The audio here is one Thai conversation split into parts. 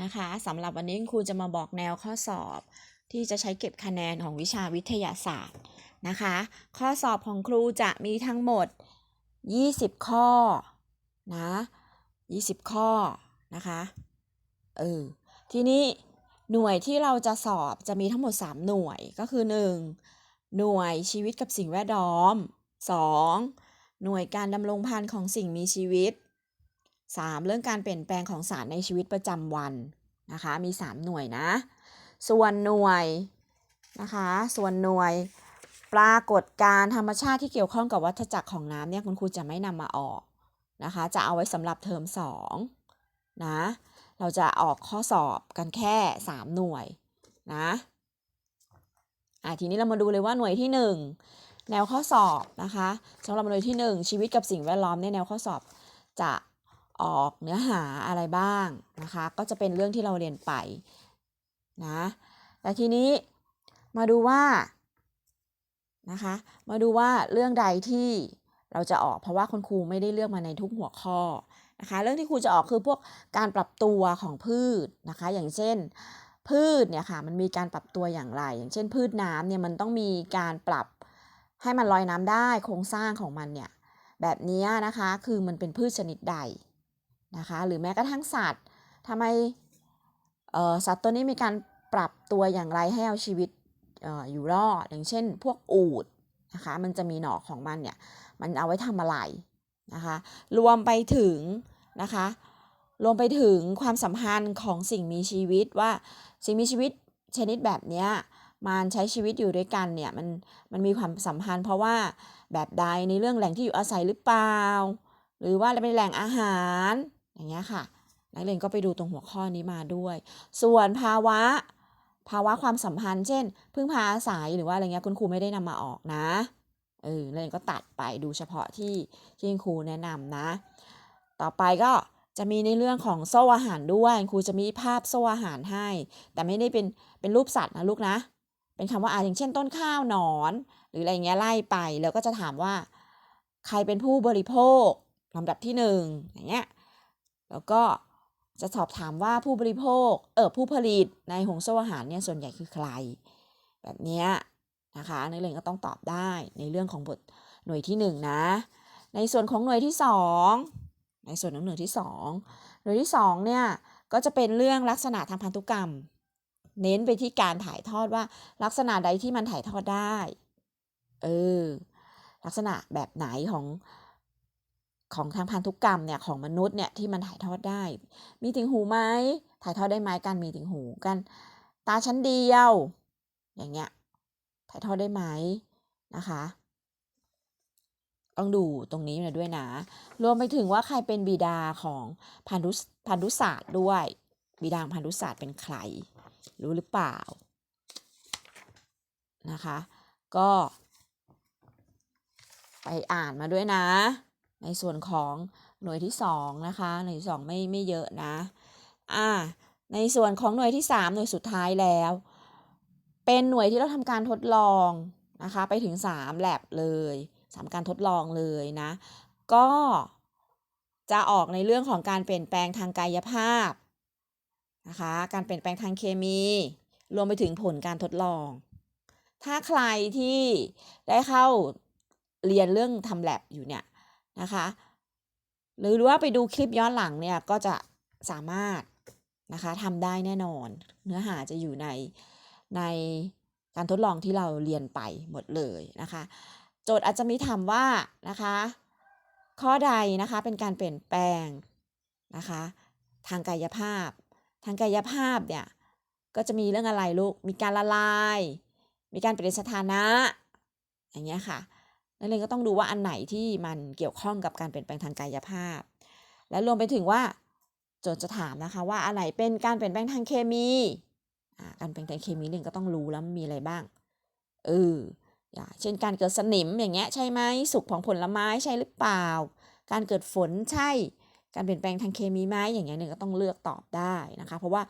นะคะสำหรับวันนี้ครูจะมาบอกแนวข้อสอบ ที่จะใช้เก็บคะแนนของวิชาวิทยาศาสตร์นะคะ ข้อสอบของครูจะมีทั้งหมด 20 ข้อนะ20 ข้อนะคะเออทีนี้หน่วยที่เราจะสอบจะมีทั้งหมด 3 หน่วยก็คือ 1. หน่วยชีวิตกับสิ่งแวดล้อม 2. หน่วยการดำรงพันธุ์ของสิ่งมีชีวิต 3. เรื่องการเปลี่ยนแปลงของสารในชีวิตประจำวันนะคะมี 3 หน่วยนะ ส่วนหน่วยนะคะส่วนหน่วยปรากฏการธรรมชาติที่เกี่ยวข้องกับวัฏจักรของน้ำเนี่ยคุณครูจะไม่นำมาออกนะคะจะเอาไว้สำหรับเทอม2นะเราจะออกข้อสอบกันแค่ 3 หน่วยนะอะทีนี้เรามาดูเลยว่าหน่วยที่ 1 แนวข้อสอบนะคะสำหรับหน่วยที่ 1 ชีวิตกับสิ่งแวดล้อมเนี่ยแนวข้อสอบจะ ออกเนื้อหาอะไรบ้างนะคะ ก็จะเป็นเรื่องที่เราเรียนไปนะแต่ทีนี้มาดูว่านะคะมาดูว่าเรื่องใดที่เราจะออกเพราะว่าคุณครูไม่ได้เลือกมาในทุกหัวข้อนะคะเรื่องที่ครูจะออกคือพวกการปรับตัวของพืชนะคะอย่างเช่นพืชเนี่ยค่ะมันมีการปรับตัวอย่างไร อย่างเช่น พืชน้ำเนี่ยมันต้องมีการปรับให้มันลอยน้ำได้โครงสร้างของมันเนี่ยแบบนี้นะคะคือมันเป็นพืชชนิดใด นะคะหรือแม้กระทั่งสัตว์ทำไมสัตว์ตัวนี้มีการปรับตัวอย่างไรให้เอาชีวิตอออยู่รอด อย่างเช่น พวกอูดนะคะมันจะมีหนอกของมันเนี่ยมันเอาไว้ทำอะไรนะคะรวมไปถึงนะคะรวมไปถึงความสัมพันธ์ของสิ่งมีชีวิตว่าสิ่งมีชีวิตชนิดแบบนี้มันใช้ชีวิตอยู่ด้วยกันเนี่ยมันมันมีความสัมพันธ์เพราะว่าแบบใดในเรื่องแหล่งที่อยู่อาศัยหรือเปล่า หรือว่าเป็นแหล่งอาหาร อย่างเงี้ยค่ะ นักเรียนก็ไปดูตรงหัวข้อนี้มาด้วย ส่วนภาวะ ภาวะความสัมพันธ์ เช่น พึ่งพาอาศัยหรือว่าอะไรเงี้ยคุณครูไม่ได้นำมาออกนะ เออนักเรียนก็ตัดไปดูเฉพาะที่ที่คุณครูแนะนำนะ ต่อไปก็จะมีในเรื่องของโซ่อาหารด้วยครูจะมีภาพโซ่อาหารให้ แต่ไม่ได้เป็นเป็นรูปสัตว์นะลูกนะ เป็นคำว่าอาอย่างเช่น ต้นข้าวหนอน หรืออะไรเงี้ยไล่ไป แล้วก็จะถามว่า ใครเป็นผู้บริโภคลำดับที่หนึ่งอย่างเงี้ย แล้วก็จะสอบถามว่าผู้บริโภค เออผู้ผลิตในหงโซ่อาหารเนี่ยส่วนใหญ่คือใคร แบบเนี้ยนะคะนักเรียนก็ต้องตอบได้ในเรื่องของบทหน่วยที่1นนะ ในส่วนของหน่วยที่ 2 ในส่วนของหน่วยที่ 2 หน่วยที่2เนี่ยก็จะเป็นเรื่องลักษณะทางพันธุกรรม เน้นไปที่การถ่ายทอดว่าลักษณะใดที่มันถ่ายทอดได้ เออ ลักษณะแบบไหนของ ของทางพันธุกรรมเนี่ยของมนุษย์เนี่ยที่มันถ่ายทอดได้ มีติ่งหูไหมถ่ายทอดได้ไหมการมีติ่งหูกัน ตาชั้นเดียว อย่างเงี้ยถ่ายทอดได้ไหมนะคะต้องดูตรงนี้นะด้วยนะ รวมไปถึงว่าใครเป็นบิดาของพันธุพันธุศาสตร์ด้วย บิดาพันธุศาสตร์เป็นใคร รู้หรือเปล่านะคะ ก็ไปอ่านมาด้วยนะ ในส่วนของหน่วยที่2นะคะหน่วยที่2ไม่ไม่เยอะนะอ่าในส่วนของหน่วยที่ 3 หน่วยสุดท้ายแล้ว เป็นหน่วยที่เราทำการทดลองนะคะไปถึง3แลบเลย3การทดลองเลยนะ ก็จะออกในเรื่องของการเปลี่ยนแปลงทางกายภาพนะคะการเปลี่ยนแปลงทางเคมี รวมไปถึงผลการทดลอง ถ้าใครที่ได้เข้าเรียนเรื่องทำแลบอยู่เนี่ย นะคะ หรือว่าไปดูคลิปย้อนหลังเนี่ยก็จะสามารถนะคะทำได้แน่นอน เนื้อหาจะอยู่ในในการทดลองที่เราเรียนไปหมดเลยนะคะ โจทย์อาจจะมีถามว่านะคะ ข้อใดนะคะเป็นการเปลี่ยนแปลงนะคะทางกายภาพ ทางกายภาพเนี่ยก็จะมีเรื่องอะไรลูก มีการละลาย มีการเปลี่ยนสถานะ อย่างเงี้ยค่ะ นักเรียนก็ต้องดูว่าอันไหนที่มันเกี่ยวข้องกับการเปลี่ยนแปลงทางกายภาพ และรวมไปถึงว่าโจทย์จะถามนะคะว่าอันไหนเป็นการเปลี่ยนแปลงทางเคมีการเปลี่ยนแปลงเคมีเรียนก็ต้องรู้แล้วมีอะไรบ้างเอออย่างเช่นการเกิดสนิมอย่างเงี้ยใช่ไหมสุกของผลไม้ใช่หรือเปล่า การเกิดฝนใช่ การเปลี่ยนแปลงทางเคมีไหมอย่างเงี้ยเนี่ยก็ต้องเลือกตอบได้นะคะ เพราะว่า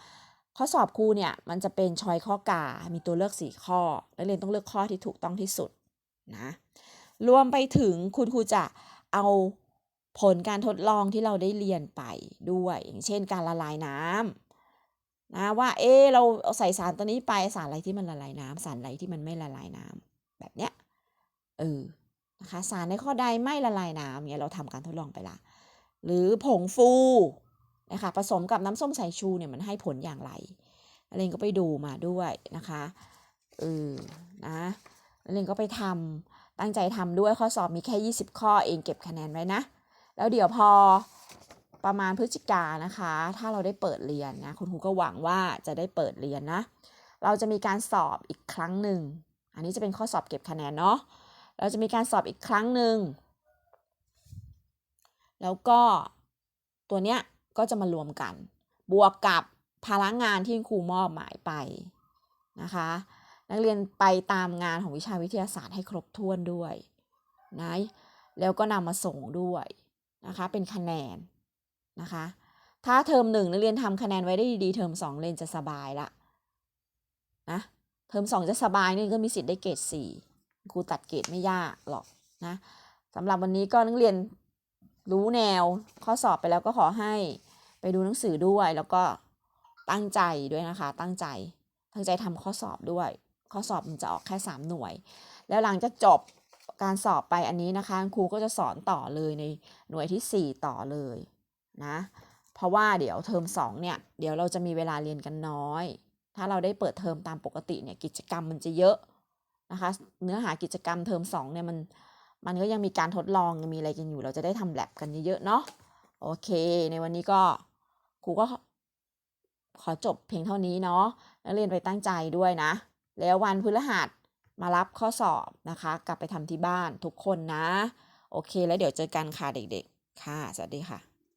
ข้อสอบครูเนี่ยมันจะเป็นชอยข้อกา มีตัวเลือกสี่ข้อนักเรียนต้องเลือกข้อที่ถูกต้องที่สุดนะ รวมไปถึงคุณครูจะเอาผลการทดลองที่เราได้เรียนไปด้วย อย่างเช่นการละลายน้ำนะว่าเอะเราเอาใส่สารตัวนี้ไปสารอะไรที่มันละลายน้ำสารอะไรที่มันไม่ละลายน้ำแบบเนี้ยเออนะคะสารในข้อใดไม่ละลายน้ำเนี่ยเราทำการทดลองไปละ หรือผงฟูนะคะผสมกับน้ำส้มสายชูเนี่ยมันให้ผลอย่างไรเรนก็ไปดูมาด้วยนะคะเออนะเรนก็ไปทำ ตั้งใจทำด้วยข้อสอบมีแค่ 20 ข้อเองเก็บคะแนนไว้นะ แล้วเดี๋ยวพอประมาณพฤศจิกานะคะ ถ้าเราได้เปิดเรียนนะคุณครูก็หวังว่าจะได้เปิดเรียนนะ เราจะมีการสอบอีกครั้งหนึ่ง อันนี้จะเป็นข้อสอบเก็บคะแนนเนาะเราจะมีการสอบอีกครั้งหนึ่งแล้วก็ตัวเนี้ยก็จะมารวมกัน บวกกับภาระงานที่ครูมอบหมายไปนะคะ นักเรียนไปตามงานของวิชาวิทยาศาสตร์ให้ครบถ้วนด้วยนะแล้วก็นำมาส่งด้วยนะคะเป็นคะแนนนะคะถ้าเทอมหนึ่งนักเรียนทำคะแนนไว้ได้ดีเทอมสองเรียนจะสบายละนะเทอมสองจะสบายนี่ก็มีสิทธิ์ได้เกรดสี่ครูตัดเกรดไม่ยากหรอกนะสำหรับวันนี้ก็นักเรียนรู้แนวข้อสอบไปแล้วก็ขอให้ไปดูหนังสือด้วยแล้วก็ตั้งใจด้วยนะคะ ตั้งใจ ตั้งใจทำข้อสอบด้วย ข้อสอบมันจะออกแค่ 3 หน่วย แล้วหลังจากจบการสอบไปอันนี้นะคะครูก็จะสอนต่อเลยในหน่วยที่ 4 ต่อเลยนะเพราะว่าเดี๋ยวเทอม2เนี่ยเดี๋ยวเราจะมีเวลาเรียนกันน้อย ถ้าเราได้เปิดเทอมตามปกติเนี่ยกิจกรรมมันจะเยอะนะคะเนื้อหากิจกรรมเทอม2เนี่ยมันมันก็ยังมีการทดลองยังมีอะไรกันอยู่ เราจะได้ทำแลบกันเยอะๆเนาะโอเค ในวันนี้ก็ครูก็ขอจบเพียงเท่านี้เนาะนักเรียนไปตั้งใจด้วยนะ แล้ววันพฤหัสมารับข้อสอบนะคะ กลับไปทำที่บ้านทุกคนนะ โอเคแล้วเดี๋ยวเจอกันค่ะเด็กๆ ค่ะ สวัสดีค่ะ